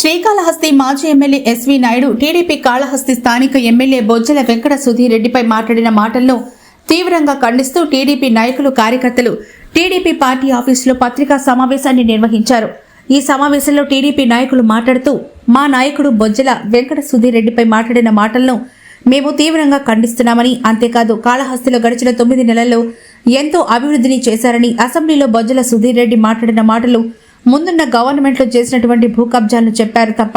శ్రీకాళహస్తి మాజీ MLA SV Naidu TDP Kalahasti స్థానిక MLA Bojjala Venkata Sudheer రెడ్డిపై మాట్లాడిన మాటలను తీవ్రంగా ఖండిస్తూ టీడీపీ నాయకులు కార్యకర్తలు టీడీపీ పార్టీ ఆఫీసులో పత్రికా సమావేశాన్ని నిర్వహించారు. ఈ సమావేశంలో టీడీపీ నాయకులు మాట్లాడుతూ మా నాయకుడు బొజ్జల వెంకట సుధీర్ రెడ్డిపై మాట్లాడిన మాటలను మేము తీవ్రంగా ఖండిస్తున్నామని అంతేకాదు కాళహస్తిలో గడిచిన తొమ్మిది నెలల్లో ఎంతో అభివృద్ధిని చేశారని అసెంబ్లీలో బొజ్జల సుధీర్ రెడ్డి మాట్లాడిన మాటలు ముందున్న గవర్నమెంట్లో చేసినటువంటి భూ కబ్జాలను చెప్పారు తప్ప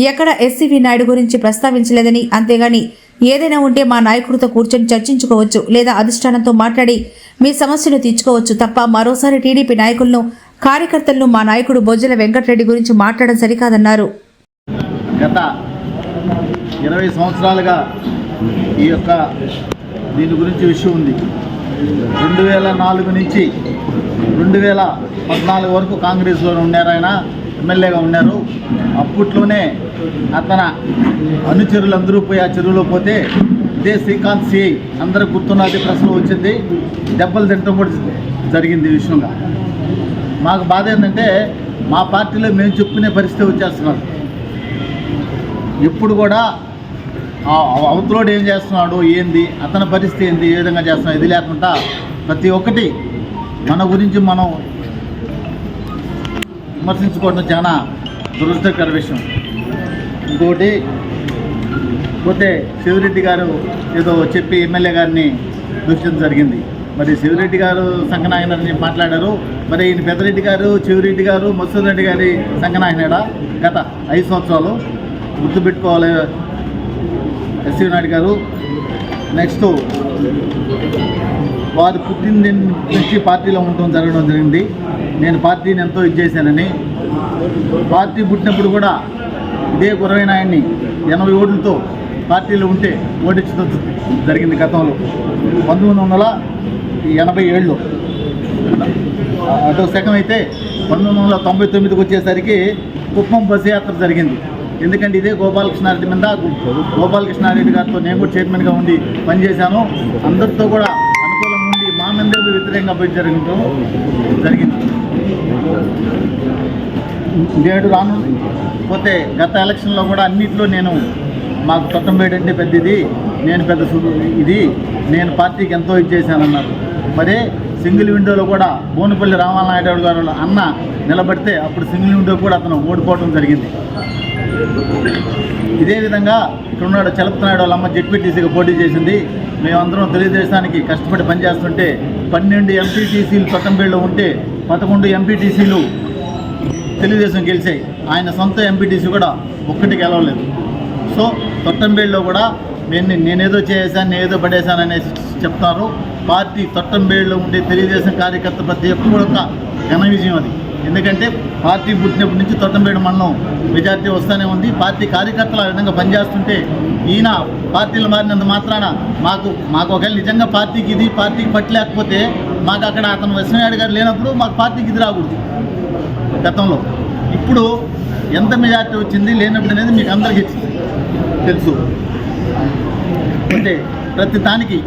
ఎక్కడ ఎస్సీవీ నాయుడు గురించి ప్రస్తావించలేదని. అంతేగాని ఏదైనా ఉంటే మా నాయకుడితో కూర్చొని చర్చించుకోవచ్చు లేదా అధిష్టానంతో మాట్లాడి మీ సమస్యను తీర్చుకోవచ్చు తప్ప మరోసారి టీడీపీ నాయకులను కార్యకర్తలను మా నాయకుడు బొజ్జల వెంకటరెడ్డి గురించి మాట్లాడడం సరికాదన్నారు. గత ఇరవై సంవత్సరాలుగా ఈ యొక్క దీని గురించి విషయం ఉంది. రెండు వేల నాలుగు నుంచి రెండు వేల పద్నాలుగు వరకు కాంగ్రెస్లో ఉన్నారు ఆయన ఎమ్మెల్యేగా ఉన్నారు. అప్పట్లోనే అతన అనుచరులందరూ పోయి ఆ చెరువులో పోతే ఇదే శ్రీకాంత్ సిఐ. అందరూ గుర్తున్నది ప్రశ్న వచ్చింది. దెబ్బలు తినడం కూడా జరిగింది విషయంగా మాకు బాధ ఏంటంటే మా పార్టీలో మేము చెప్పుకునే పరిస్థితి వచ్చేస్తున్నారు. ఎప్పుడు కూడా అవతలోడు ఏం చేస్తున్నాడు ఏంది అతని పరిస్థితి ఏంది ఏ విధంగా చేస్తున్నాడు ఇది లేకుండా ప్రతి ఒక్కటి మన గురించి మనం విమర్శించుకోవడం చాలా దురదృష్టకర విషయం. ఇంకోటి పోతే శివరెడ్డి గారు ఏదో చెప్పి ఎమ్మెల్యే గారిని దూషించడం జరిగింది. మరి శివరెడ్డి గారు సంఘనాయనని మాట్లాడారు. మరి ఈయన పెద్దరెడ్డి గారు శివరెడ్డి గారు మసూద్ రెడ్డి గారి సంఘనాయనడా గత ఐదు సంవత్సరాలు గుర్తుపెట్టుకోవాలి. ఎస్సీ నాయుడు గారు. నెక్స్ట్ వారు పుట్టిన నుంచి పార్టీలో ఉండటం జరగడం జరిగింది. నేను పార్టీని ఎంతో ఇచ్చేసానని పార్టీ పుట్టినప్పుడు కూడా ఇదే గురవైన ఆయన్ని ఎనభై ఓట్లతో పార్టీలో ఉంటే ఓటించడం జరిగింది గతంలో. పంతొమ్మిది వందల ఎనభై ఏళ్ళు అటో శకం అయితే పంతొమ్మిది వందల తొంభై తొమ్మిదికి వచ్చేసరికి కుప్పం బస్సు యాత్ర జరిగింది. ఎందుకంటే ఇదే గోపాలకృష్ణారెడ్డి మీద గోపాలకృష్ణారెడ్డి గారితో నేను కూడా చైర్మన్గా ఉండి పనిచేశాను. అందరితో కూడా అనుకూలంగా వ్యతిరేకంగా పోయి జరగడం జరిగింది. నేడు రాను పోతే గత ఎలక్షన్లో కూడా అన్నింటిలో నేను మాకు తొట్టంబేడు అంటే పెద్దది నేను పెద్ద ఇది నేను పార్టీకి ఎంతో ఇచ్చేసానన్నారు మరి సింగిల్ విండోలో కూడా బోనపల్లి రామానాయుడు గారు అన్న నిలబడితే అప్పుడు సింగిల్ విండో కూడా అతను ఓడిపోవడం జరిగింది. ఇదే విధంగా ఇక్కడ ఉన్నాడు చలపతనాయుడు వాళ్ళ అమ్మ జెడ్పీటీసీగా పోటీ చేసింది. మేమందరం తెలుగుదేశానికి కష్టపడి పనిచేస్తుంటే పన్నెండు ఎంపీటీసీలు తొట్టంబేడులో ఉంటే పదకొండు ఎంపీటీసీలు తెలుగుదేశం గెలిచాయి. ఆయన సొంత ఎంపీటీసీ కూడా ఒక్కటి గెలవలేదు. సో తొట్టంబేళ్ళలో కూడా నేను నేనేదో చేశాను నేనేదో పడేశాను అనేసి చెప్తారు. పార్టీ తొట్టంబేళ్ళలో ఉండే తెలుగుదేశం కార్యకర్త ప్రతి ఒక్కరు ఒక ఘన విజయం అది. ఎందుకంటే పార్టీ పుట్టినప్పటి నుంచి తొట్టంబేడు మండలం మెజార్టీ వస్తూనే ఉంది. పార్టీ కార్యకర్తలు ఆ విధంగా పనిచేస్తుంటే ఈయన పార్టీలు మారినంత మాత్రాన మాకు మాకు ఒకవేళ నిజంగా పార్టీకి ఇది పార్టీకి పట్టలేకపోతే మాకు అక్కడ అతను వసనాయుడు గారు లేనప్పుడు మాకు పార్టీకి ఇది రాకూడదు గతంలో. ఇప్పుడు ఎంత మెజార్టీ వచ్చింది లేనప్పుడు అనేది మీకు అందరికీ తెలుసు. అంటే ప్రతి దానికి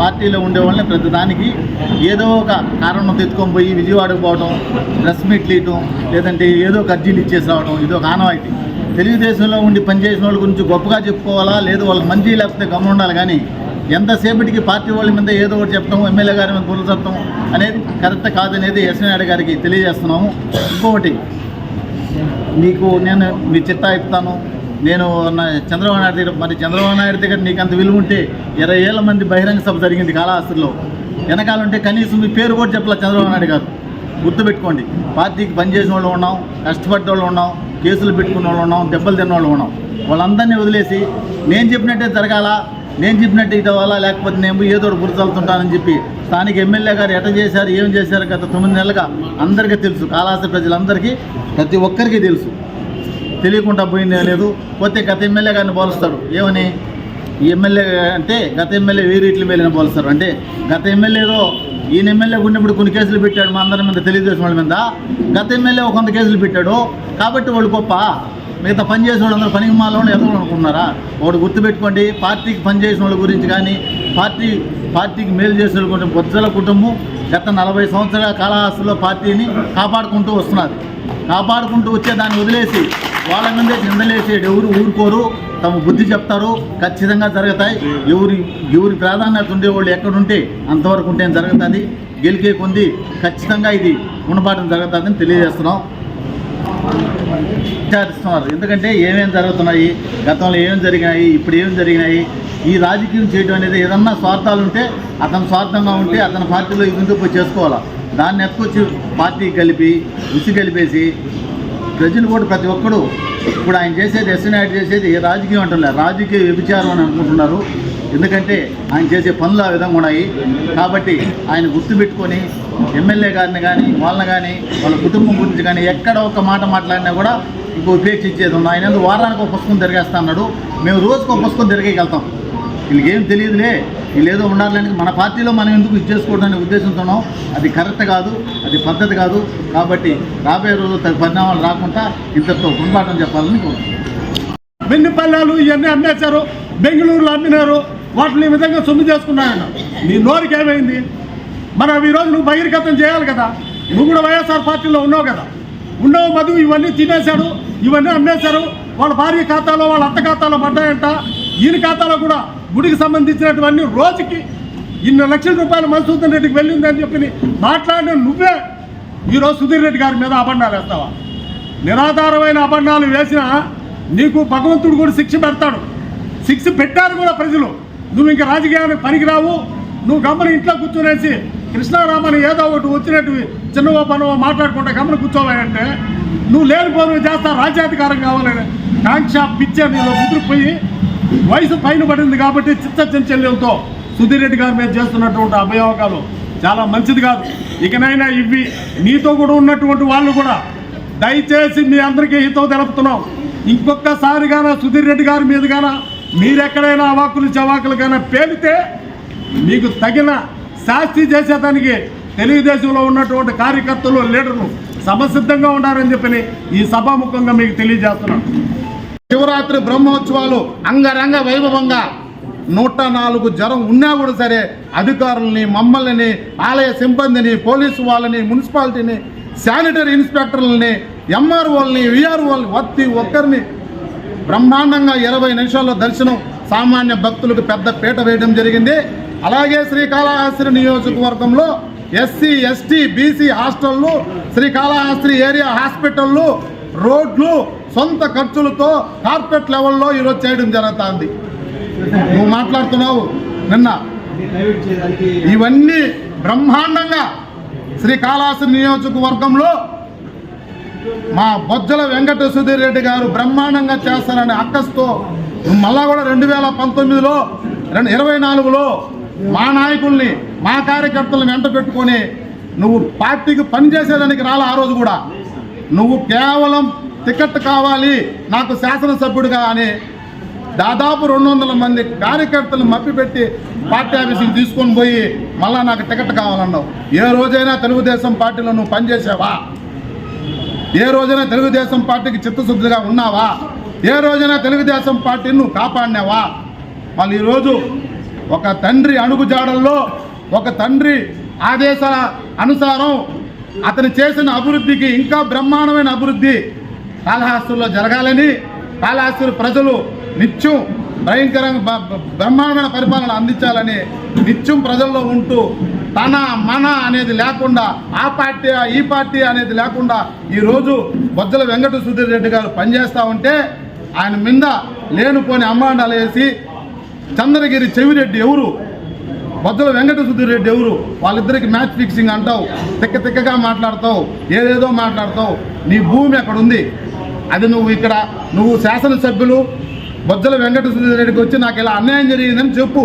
పార్టీలో ఉండే వాళ్ళని ప్రతి దానికి ఏదో ఒక కారణం తెచ్చుకొని పోయి విజయవాడకు పోవడం డ్రెస్ మీట్లు ఇవ్వడం లేదంటే ఏదో ఒక అర్జీలు ఇచ్చేసి రావడం ఇది ఒక ఆనవాయితీ. తెలుగుదేశంలో ఉండి పనిచేసిన వాళ్ళ గురించి గొప్పగా చెప్పుకోవాలా లేదు వాళ్ళకి మంచి లేకపోతే గమనం ఉండాలి కానీ ఎంతసేపటికి పార్టీ వాళ్ళ మీద ఏదో ఒకటి చెప్తాము ఎమ్మెల్యే గారి మీద బుర్ర చెప్తాం అనేది కరెక్ట్ కాదనేది ఎస్ నాయుడు గారికి తెలియజేస్తున్నాము. ఇంకొకటి మీకు నేను మీ చిట్టా ఇస్తాను నేను నా చంద్రబాబు నాయుడు దగ్గర మరి చంద్రబాబు నాయుడు దగ్గర నీకు అంత విలువ ఉంటే ఇరవై ఏళ్ళ మంది బహిరంగ సభ జరిగింది కాళహస్తిలో. వెనకాలంటే కనీసం మీ పేరు కూడా చెప్పలే చంద్రబాబు నాయుడు గారు. గుర్తుపెట్టుకోండి. పార్టీకి పనిచేసిన వాళ్ళు ఉన్నాం కష్టపడ్డ వాళ్ళు ఉన్నాం కేసులు పెట్టుకున్న వాళ్ళు ఉన్నాం దెబ్బలు తిన్న వాళ్ళు ఉన్నాం. వాళ్ళందరినీ వదిలేసి నేను చెప్పినట్టే జరగాల నేను చెప్పినట్టు ఇది అవ్వాలా లేకపోతే నేను ఏదో ఒకటి గుర్తులుతుంటానని చెప్పి స్థానిక ఎమ్మెల్యే గారు ఎట చేశారు ఏం చేశారు గత తొమ్మిది నెలలుగా అందరికీ తెలుసు. కాళహస్తి ప్రజలందరికీ ప్రతి ఒక్కరికి తెలుసు. తెలియకుండా పోయిందే లేదు. పోతే గత ఎమ్మెల్యే గారిని పోలుస్తాడు ఏమని? ఈ ఎమ్మెల్యే అంటే గత ఎమ్మెల్యే వేరే ఇట్ల మేలని పోలుస్తారు. అంటే గత ఎమ్మెల్యేలో ఈయన ఎమ్మెల్యే ఉన్నప్పుడు కొన్ని కేసులు పెట్టాడు మా అందరి మీద తెలుగుదేశం వాళ్ళ మీద. గత ఎమ్మెల్యే ఒక కొంత కేసులు పెట్టాడు. కాబట్టి వాళ్ళు గొప్ప. మిగతా పని చేసిన వాళ్ళందరూ పనికి మాలోనే ఎదురు అనుకున్నారా ఒకటి గుర్తుపెట్టుకోండి పార్టీకి పనిచేసిన వాళ్ళ గురించి కానీ పార్టీ పార్టీకి మేలు చేసిన కొంచెం బొజ్జల కుటుంబం గత నలభై సంవత్సరాల కాళహస్తిలో పార్టీని కాపాడుకుంటూ వస్తున్నారు. కాపాడుకుంటూ వచ్చే దాన్ని వదిలేసి వాళ్ళ ముందే నిందలేసేడు. ఎవరు ఊరుకోరు తమ బుద్ధి చెప్తారు ఖచ్చితంగా జరుగుతాయి. ఎవరి ఎవరి ప్రాధాన్యత ఉండేవాళ్ళు ఎక్కడుంటే అంతవరకు ఉంటే జరుగుతుంది. గెలికే కొంది ఖచ్చితంగా ఇది గుణపాఠం జరుగుతుందని తెలియజేస్తున్నాం. విచారిస్తున్నారు. ఎందుకంటే ఏమేమి జరుగుతున్నాయి గతంలో ఏమేమి జరిగినాయి ఇప్పుడు ఏమేమి జరిగినాయి ఈ రాజకీయం చేయడం అనేది ఏదన్నా స్వార్థాలు ఉంటే అతను స్వార్థంగా ఉంటే అతని పార్టీలో ఇది పోయి చేసుకోవాలా. దాన్ని ఎత్తుకొచ్చి పార్టీ కలిపి ఉసి కలిపేసి ప్రజలు కూడా ప్రతి ఒక్కడు ఇప్పుడు ఆయన చేసేది ఎస్ఎన్ఐటి చేసేది రాజకీయం అంటున్నారు రాజకీయ వ్యభిచారం అని అనుకుంటున్నారు. ఎందుకంటే ఆయన చేసే పనులు ఆ విధంగా ఉన్నాయి. కాబట్టి ఆయన గుర్తుపెట్టుకొని ఎమ్మెల్యే గారిని కానీ వాళ్ళని కానీ వాళ్ళ కుటుంబం గురించి కానీ ఎక్కడ ఒక మాట మాట్లాడినా కూడా ఇంకో ఉపేక్షించేది ఉంది. ఆయన వారానికి ఒక పుస్తకం తిరిగేస్తా అన్నాడు. మేము రోజుకు ఒక పుస్తకం తిరిగేయగలుగుతాం. వీళ్ళకి ఏం తెలియదులే. వీళ్ళు ఏదో ఉండాలని మన పార్టీలో మనం ఎందుకు ఇది చేసుకోవడానికి ఉద్దేశంతోనో అది కరెక్ట్ కాదు అది పద్ధతి కాదు. కాబట్టి రాబోయే రోజు పరిణామాలు రాకుండా ఇంతతో గుణపాఠం చెప్పాలని కోరుతున్నాను వెన్ని పల్లెలు ఇవన్నీ అమ్మేశారు బెంగళూరులో అమ్మినారు వాటిని ఈ విధంగా సొమ్ము చేసుకున్నాయన్న నీ నోరుకి ఏమైంది? మనం ఈరోజు నువ్వు బహిర్గతం చేయాలి కదా? నువ్వు కూడా వైఎస్ఆర్ పార్టీలో ఉన్నావు కదా? ఉండవు మధు ఇవన్నీ తినేశాడు ఇవన్నీ అమ్మేశారు. వాళ్ళ భార్య ఖాతాలో వాళ్ళ అత్త ఖాతాలో పడ్డాయంట. ఈయన ఖాతాలో కూడా గుడికి సంబంధించినటువన్నీ రోజుకి ఇన్ని లక్షల రూపాయలు మధుసూదన్ రెడ్డికి వెళ్ళిందని చెప్పి మాట్లాడిన నువ్వే ఈరోజు సుధీర్ రెడ్డి గారి మీద అబండాలు వేస్తావా? నిరాధారమైన అబండాలు వేసినా నీకు భగవంతుడు కూడా శిక్ష పెడతాడు. శిక్ష పెట్టారు కూడా ప్రజలు. నువ్వు ఇంకా రాజకీయానికి పనికిరావు. నువ్వు గమని ఇంట్లో కూర్చునేసి కృష్ణారామని ఏదో ఒకటి వచ్చినట్టు చిన్నవో పనవో మాట్లాడుకుంటే గమని కూర్చోవాలంటే నువ్వు లేని పనులు చేస్తా రాజ్యాధికారం కావాలని కాంక్ష పిచ్చర్ నీలో ముద్రపోయి వయసు పైన పడింది కాబట్టి చిత్త చంచల్యంతో సుధీర్ రెడ్డి గారి మీద చేస్తున్నటువంటి అభయోగాలు చాలా మంచిది కాదు. ఇకనైనా ఇవి నీతో కూడా ఉన్నటువంటి వాళ్ళు కూడా దయచేసి మీ అందరికీ హితం తెలుపుతున్నాం. ఇంకొకసారిగాన సుధీర్ రెడ్డి గారి మీదగాన మీరెక్కడైనా అవాకులు చవాకులు కానీ పేలితే మీకు తగిన శాస్తి చేసేదానికి తెలుగుదేశంలో ఉన్నటువంటి కార్యకర్తలు లీడర్లు సమసిద్ధంగా ఉన్నారని చెప్పని ఈ సభాముఖంగా మీకు తెలియజేస్తున్నాను. శివరాత్రి బ్రహ్మోత్సవాలు అంగరంగ వైభవంగా నూట నాలుగు జ్వరం ఉన్నా కూడా సరే అధికారులని మమ్మల్ని ఆలయ సిబ్బందిని పోలీసు వాళ్ళని మున్సిపాలిటీని శానిటరీ ఇన్స్పెక్టర్లని ఎంఆర్ఓల్ని విఆర్ఓల్ని ప్రతి ఒక్కరిని బ్రహ్మాండంగా ఇరవై నిమిషాల్లో దర్శనం సామాన్య భక్తులకు పెద్ద పీట వేయడం జరిగింది. అలాగే శ్రీకాళహస్తి నియోజకవర్గంలో ఎస్సీ ఎస్టీ బీసీ హాస్టళ్ళు శ్రీకాళహస్తి ఏరియా హాస్పిటళ్ళు రోడ్లు సొంత ఖర్చులతో కార్పొరేట్ లెవెల్లో ఈరోజు చేయడం జరుగుతుంది. నువ్వు మాట్లాడుతున్నావు నిన్న. ఇవన్నీ బ్రహ్మాండంగా శ్రీకాళహస్తి నియోజకవర్గంలో మా బొజ్జల వెంకట సుధీర్ రెడ్డి గారు బ్రహ్మాండంగా చేస్తారనే అక్కస్తో మళ్ళా కూడా రెండు వేల పంతొమ్మిదిలో రెండు ఇరవై నాలుగులో మా నాయకుల్ని మా కార్యకర్తలను వెంట పెట్టుకొని నువ్వు పార్టీకి పనిచేసేదానికి రాలే ఆ రోజు కూడా. నువ్వు కేవలం టికెట్ కావాలి. నాకు శాసనసభ్యుడిగా అని దాదాపు రెండు వందల మంది కార్యకర్తలు మప్పిపెట్టి పార్టీ ఆఫీసులు తీసుకొని పోయి మళ్ళా నాకు టికెట్ కావాలన్నావు. ఏ రోజైనా తెలుగుదేశం పార్టీలో నువ్వు పనిచేసావా? ఏ రోజైనా తెలుగుదేశం పార్టీకి చిత్తశుద్ధిగా ఉన్నావా? ఏ రోజైనా తెలుగుదేశం పార్టీని నువ్వు కాపాడినావా? మళ్ళీ ఈరోజు ఒక తండ్రి అణుగుజాడల్లో ఒక తండ్రి ఆదేశాల అనుసారం అతను చేసిన అభివృద్ధికి ఇంకా బ్రహ్మాండమైన అభివృద్ధి కాళహాస్తుల్లో జరగాలని కాళహాస్తులు ప్రజలు నిత్యం భయంకరంగా బ్రహ్మాండమైన పరిపాలన అందించాలని నిత్యం ప్రజల్లో ఉంటూ తన మన అనేది లేకుండా ఆ పార్టీ ఈ పార్టీ అనేది లేకుండా ఈరోజు బొజ్జల వెంకట సుధీర్ రెడ్డి గారు పనిచేస్తూ ఉంటే ఆయన మీద లేనిపోని అమ్మాండాలు వేసి చంద్రగిరి చెవిరెడ్డి ఎవరు? బొజ్జల వెంకట సుధీర్ రెడ్డి ఎవరు? వాళ్ళిద్దరికి మ్యాచ్ ఫిక్సింగ్ అంటావు తిక్క తిక్కగా మాట్లాడతావు ఏదేదో మాట్లాడతావు నీ భూమి అక్కడ ఉంది. అది నువ్వు ఇక్కడ నువ్వు శాసనసభ్యులు బొజ్జల వెంకట రెడ్డికి వచ్చి నాకు ఇలా అన్యాయం జరిగిందని చెప్పు.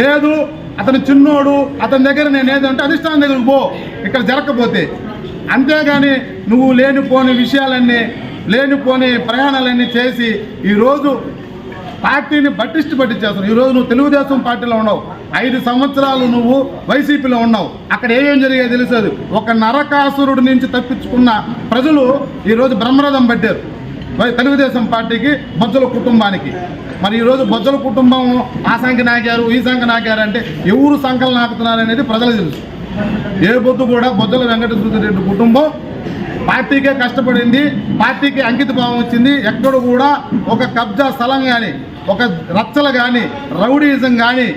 లేదు అతను చిన్నోడు అతని దగ్గర నేను ఏదంటే అధిష్టానం దగ్గరకు పో ఇక్కడ జరగకపోతే. అంతేగాని నువ్వు లేనిపోని విషయాలన్నీ లేనిపోని ప్రయాణాలన్నీ చేసి ఈరోజు పార్టీని పటిష్ట పట్టించేస్తున్నావు. ఈరోజు నువ్వు తెలుగుదేశం పార్టీలో ఉన్నావు. ఐదు సంవత్సరాలు నువ్వు వైసీపీలో ఉన్నావు. అక్కడ ఏమేం జరిగాయో తెలిసేది? ఒక నరకాసురుడి నుంచి తప్పించుకున్న ప్రజలు ఈరోజు బ్రహ్మరథం పట్టారు. తెలుగుదేశం పార్టీకి బొజ్జల కుటుంబానికి. మరి ఈరోజు బొజ్జల కుటుంబం ఆ సంఖ్య నాకారు ఈ సంఖ్య నాకారు అంటే ఎవరు సంఖ్యలు నాకుతున్నారు అనేది ప్రజలు తెలుసు. ఏ బొద్దు కూడా బొజ్జల వెంకటేశ్వర రెడ్డి కుటుంబం పార్టీకే కష్టపడింది పార్టీకి అంకిత భావం వచ్చింది. ఎక్కడ కూడా ఒక కబ్జా స్థలం కానీ ఒక రచ్చలు కానీ రౌడీయిజం కానీ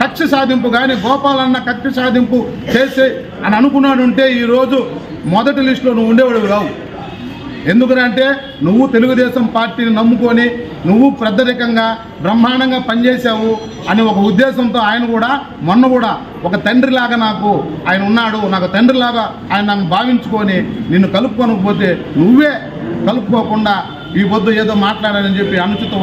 కక్ష సాధింపు కానీ గోపాలన్న కక్ష సాధింపు చేసే అని అనుకున్నాడు ఉంటే ఈరోజు మొదటి లిస్టులో నువ్వు ఉండేవాడు కావు ఎందుకంటే నువ్వు తెలుగుదేశం పార్టీని నమ్ముకొని నువ్వు పెద్దరికంగా బ్రహ్మాండంగా పనిచేశావు అని ఒక ఉద్దేశంతో ఆయన కూడా మొన్న కూడా ఒక తండ్రిలాగా నాకు ఆయన ఉన్నాడు నాకు తండ్రిలాగా ఆయన నన్ను భావించుకొని నిన్ను కలుపుకొనకపోతే నువ్వే కలుపుకోకుండా ఈ పొద్దు ఏదో మాట్లాడాలని చెప్పి అనుచిత